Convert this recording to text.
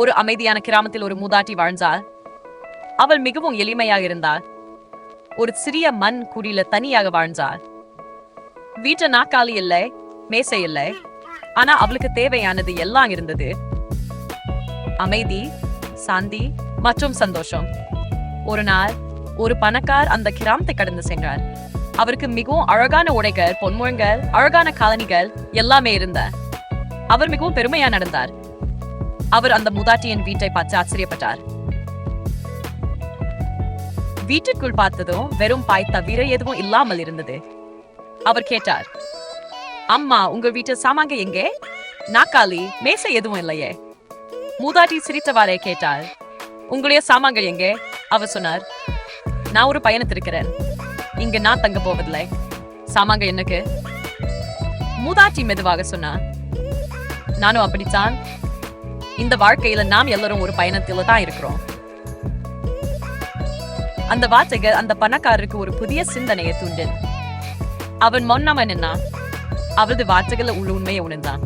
ஒரு அமைதியான கிராமத்தில் ஒரு மூதாட்டி வாழ்ந்தாள். அவள் மிகவும் எளிமையாக இருந்தாள். ஒரு சிறிய மண் குடியில தனியாக வாழ்ந்தாள். வீட்டை நாக்காளி இல்லை மேசை இல்லை ஆனா அவளுக்கு தேவையானது எல்லாம் இருந்தது. அமைதி சாந்தி மற்றும் சந்தோஷம். ஒரு நாள் ஒரு பணக்கார் அந்த கிராமத்தை கடந்து சென்றார். அவருக்கு மிகவும் அழகான உடைகள் பொன்முழங்கள் அழகான காலணிகள் எல்லாமே இருந்த அவர் மிகவும் பெருமையா நடந்தார். அவர் அந்த மூதாட்டியின் வீட்டை பார்த்து ஆச்சரியப்பட்டார். வீட்டுக்குள் பார்த்ததும் வெறும் பாய் தவிர எதுவும் இல்லாமல் இருந்தது. அவர் கேட்டார் அம்மா உங்க வீட்டு சாமாங்க எங்கே? நாக்காளி மேசை எதுவும் இல்லையே. மூதாட்டி சிரித்தவாறே கேட்டார் உங்களுடைய சாமான்கள் எங்கே? அவர் சொன்னார் நான் ஒரு பயணத்திருக்கிறேன் இங்க நான் தங்க போவதில்லை. சாமாங்க எனக்கு மூதாட்டி மெதுவாக சொன்னார் நானும் அப்படித்தான். இந்த வாழ்க்கையில நாம் எல்லாரும் ஒரு பயணத்தில தான் இருக்கிறோம். அந்த வார்த்தைகள் அந்த பணக்காரருக்கு ஒரு புதிய சிந்தனையை தூண்டின் அவன் மொன்னவன் என்ன அவரது வார்த்தைகளை உள்ள உண்மையை உணர்ந்தான்.